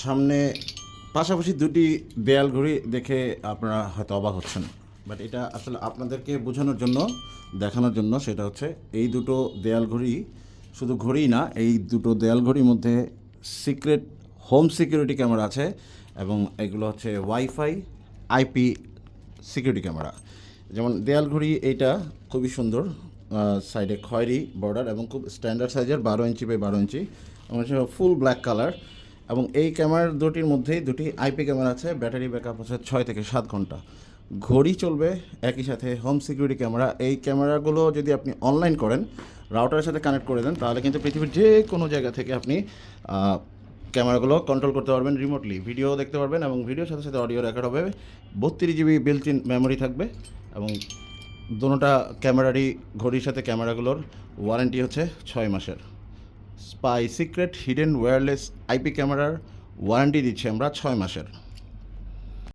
সামনে পাশাপাশি দুটি দেয়াল ঘড়ি দেখে আপনারা হয়তো অবাক হচ্ছেন। বাট এটা আসলে আপনাদেরকে বোঝানোর জন্য, দেখানোর জন্য সেটা হচ্ছে এই দুটো দেয়াল ঘড়ি শুধু ঘড়ি না, এই দুটো দেয়াল ঘড়ির মধ্যে সিক্রেট হোম সিকিউরিটি ক্যামেরা আছে এবং এগুলো হচ্ছে ওয়াইফাই আইপি সিকিউরিটি ক্যামেরা যেমন দেয়াল ঘড়ি এইটা খুবই সুন্দর সাইডে খয়েরি বর্ডার এবং খুব স্ট্যান্ডার্ড সাইজের বারো ইঞ্চি বাই বারো ইঞ্চি। এবং ফুল ব্ল্যাক কালার এবং এই ক্যামেরার দুটির মধ্যেই দুটি আইপি ক্যামেরা আছে, ব্যাটারি ব্যাকআপ আছে ছয় থেকে সাত ঘণ্টা। ঘড়ি চলবে, একই সাথে হোম সিকিউরিটি ক্যামেরা। এই ক্যামেরাগুলো যদি আপনি অনলাইন করেন রাউটারের সাথে কানেক্ট করে দেন, তাহলে কিন্তু পৃথিবীর যে কোনো জায়গা থেকে আপনি ক্যামেরাগুলো কন্ট্রোল করতে পারবেন রিমোটলি ভিডিও দেখতে পারবেন এবং ভিডিওর সাথে সাথে অডিও রেকর্ড হবে। বত্রিশ জিবি বিল্ট ইন মেমোরি থাকবে এবং দোনোটা ক্যামেরারই, ঘড়ির সাথে ক্যামেরাগুলোর ওয়ারেন্টি হচ্ছে ছয় মাসের। Spy secret hidden wireless IP ক্যামেরার ওয়ারেন্টি দিচ্ছি আমরা ছয় মাসের।